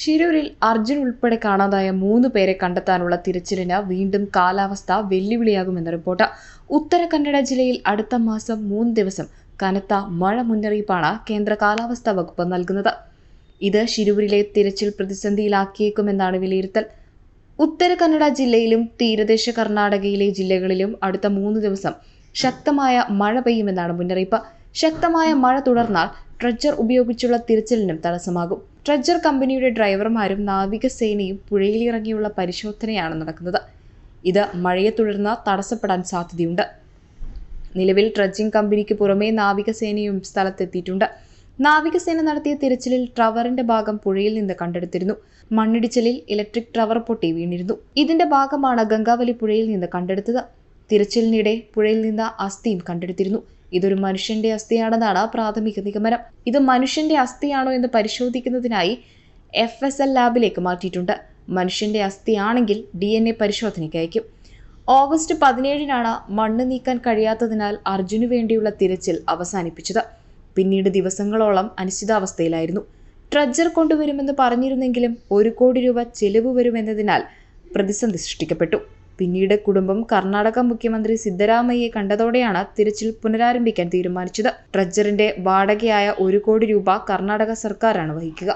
ഷിരൂരിൽ അർജുൻ ഉൾപ്പെടെ കാണാതായ മൂന്ന് പേരെ കണ്ടെത്താനുള്ള തിരച്ചിലിന് വീണ്ടും കാലാവസ്ഥ വെല്ലുവിളിയാകുമെന്ന് റിപ്പോർട്ട്. ഉത്തര കന്നഡ ജില്ലയിൽ അടുത്ത മാസം മൂന്ന് ദിവസം കനത്ത മഴ മുന്നറിയിപ്പാണ് കേന്ദ്ര കാലാവസ്ഥാ വകുപ്പ് നൽകുന്നത്. ഇത് ശിരൂരിലെ തിരച്ചിൽ പ്രതിസന്ധിയിലാക്കിയേക്കുമെന്നാണ് വിലയിരുത്തൽ. ഉത്തര കന്നഡ ജില്ലയിലും തീരദേശ കർണാടകയിലെ ജില്ലകളിലും അടുത്ത മൂന്ന് ദിവസം ശക്തമായ മഴ പെയ്യുമെന്നാണ് മുന്നറിയിപ്പ്. ശക്തമായ മഴ തുടർന്നാൽ ട്രഡ്ജർ ഉപയോഗിച്ചുള്ള തിരച്ചിലിനും തടസ്സമാകും. ട്രെജർ കമ്പനിയുടെ ഡ്രൈവർമാരും നാവികസേനയും പുഴയിലിറങ്ങിയുള്ള പരിശോധനയാണ് നടക്കുന്നത്. ഇത് മഴയെ തുടർന്ന് തടസ്സപ്പെടാൻ സാധ്യതയുണ്ട്. നിലവിൽ ട്രഡ്ജിംഗ് കമ്പനിക്ക് പുറമെ നാവികസേനയും സ്ഥലത്തെത്തിയിട്ടുണ്ട്. നാവികസേന നടത്തിയ തിരച്ചിലിൽ ട്രവറിന്റെ ഭാഗം പുഴയിൽ നിന്ന് കണ്ടെടുത്തിരുന്നു. മണ്ണിടിച്ചിലിൽ ഇലക്ട്രിക് ട്രവർ പൊട്ടി വീണിരുന്നു. ഇതിന്റെ ഭാഗമാണ് ഗംഗാവലി പുഴയിൽ നിന്ന് കണ്ടെടുത്തത്. തിരച്ചിലിനിടെ പുഴയിൽ നിന്ന് അസ്ഥിയും കണ്ടെടുത്തിരുന്നു. ഇതൊരു മനുഷ്യന്റെ അസ്ഥിയാണെന്നാണ് പ്രാഥമിക നിഗമനം. ഇത് മനുഷ്യന്റെ അസ്ഥിയാണോ എന്ന് പരിശോധിക്കുന്നതിനായി എഫ് എസ് എൽ ലാബിലേക്ക് മാറ്റിയിട്ടുണ്ട്. മനുഷ്യന്റെ അസ്ഥിയാണെങ്കിൽ ഡി എൻ എ പരിശോധനയ്ക്ക് അയക്കും ഓഗസ്റ്റ് പതിനേഴിനാണ് മണ്ണ് നീക്കാൻ കഴിയാത്തതിനാൽ അർജുനു വേണ്ടിയുള്ള തിരച്ചിൽ അവസാനിപ്പിച്ചത്. പിന്നീട് ദിവസങ്ങളോളം അനിശ്ചിതാവസ്ഥയിലായിരുന്നു. ട്രജർ കൊണ്ടുവരുമെന്ന് പറഞ്ഞിരുന്നെങ്കിലും ഒരു കോടി രൂപ ചെലവ് വരുമെന്നതിനാൽ പ്രതിസന്ധി സൃഷ്ടിക്കപ്പെട്ടു. പിന്നീട് കുടുംബം കർണാടക മുഖ്യമന്ത്രി സിദ്ധരാമയ്യെ കണ്ടതോടെയാണ് തിരച്ചിൽ പുനരാരംഭിക്കാൻ തീരുമാനിച്ചത്. ട്രഡ്ജറിന്റെ വാടകയായ ഒരു കോടി രൂപ കർണാടക സർക്കാരാണ് വഹിക്കുക.